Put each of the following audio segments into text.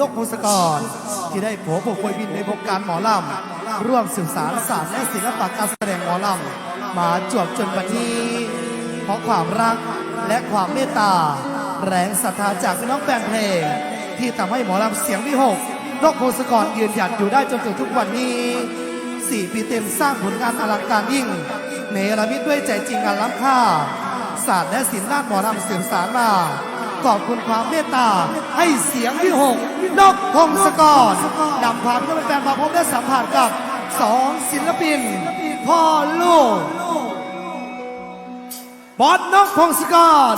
นกพงศกร ที่ได้ผัวผู้ควยบินในวงการหมอลำ ร่วมสื่อสารศาสตร์และศิลปะการแสดงหมอลำ มาจวบจนปัจจุบันเพราะความรักและความเมตตา แรงศรัทธาจากพี่น้องแฟนเพลง ที่ทำให้หมอลำเสียงวิหกนกพงศกรยืนหยัดอยู่ได้จนถึงทุกวันนี้สี่ปีเต็มสร้างผลงานอลังการยิ่งเนรมิตด้วยใจจริงงานล้ำค่าศาสตร์และศิลป์ด้านหมอลำเสื่อสารมา ขอบคุณความเมตตา ให้เสียงที่หกนกพงศกรนำพาเพื่อนแฟนมาพบและสัมผัสกับสองศิลปินพ่อลูกบอสนกพงศกร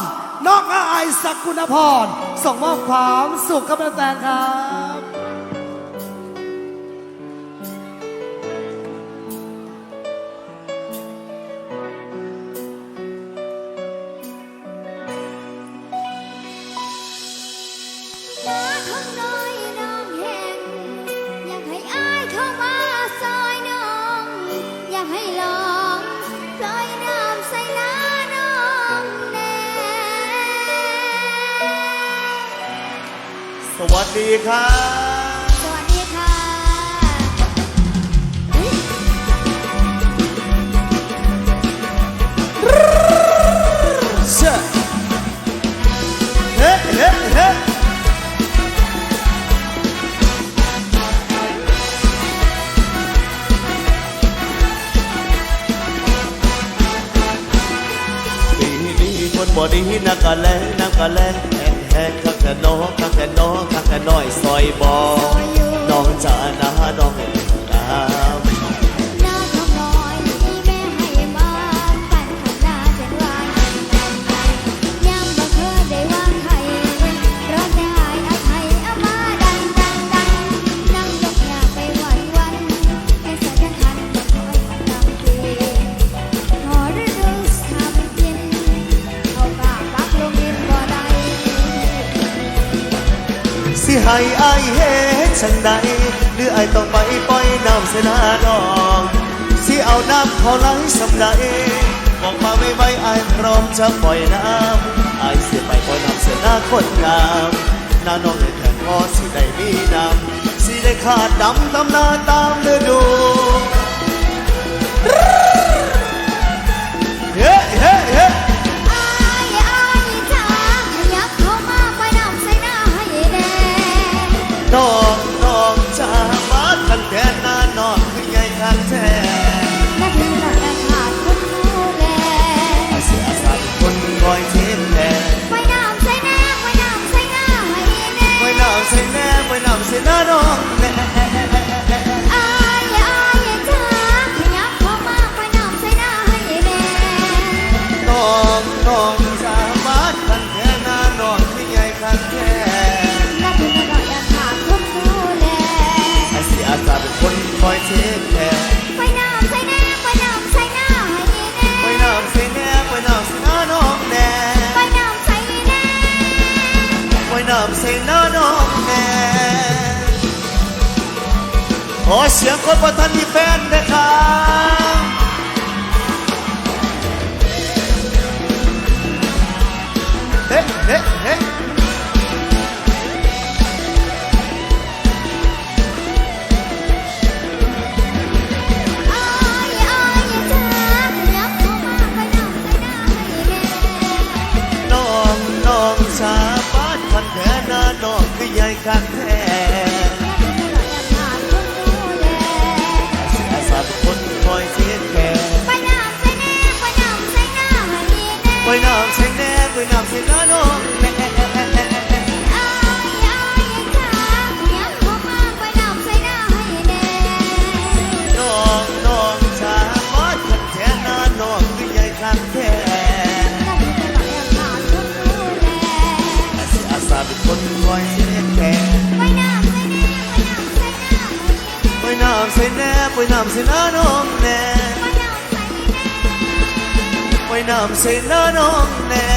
นกอาไอศักกุณพรส่งมอบความสุขกับแฟนครับ สวัสดีครับสวัสดีค่ะเฮ้เชื่อเฮ้เฮ้เฮ้ปีนี้คนบ่ดีนักกะแลงนักกะแลงแห้ งแห้งคักแค่น้องข้าแค่น้องข้าแค่น้อยซอยบอน้องจ๋านะน้อง ไทยไอเฮ็ดชังใดหรือไอต้องไปปล่อยน้ำเสนาดองที่เอาน้ำเขาไหลสำใดบอกมาไม่ไหวอายพร้อมจะปล่อยน้ำไอเสียไปปล่อยน้ำเสนาคนงามน้าน้องในแขนงพอสิได้มีน้ำสิได้ขาดดำตำน้าตามฤดูเส่หน้าน้องแน่อายอายจ้าขยับเข้ามาไปนำใส่หน้าให้แดงน้องน้องจะมาทันแทนหน้าน้องคือใหญ่ทันแท้นาทีหน่อยอยากขาดคนดูแลอาเสียสัตว์คนคอยเทมแทนไปนำใส่หน้าไปนำใส่หน้าให้แดงไว้น้ำใส่แน่ไว้น้ำใส่หน้าน้องแน่ไปนำใส่แดงไว้น้ำใส่หน้าน้องแน่ ขอเสียงคนประทันมีแฟนนะครับ ไปแน้ำใส่หน้าน้องแน่ไปน้ำใส่หน้าน้องแน่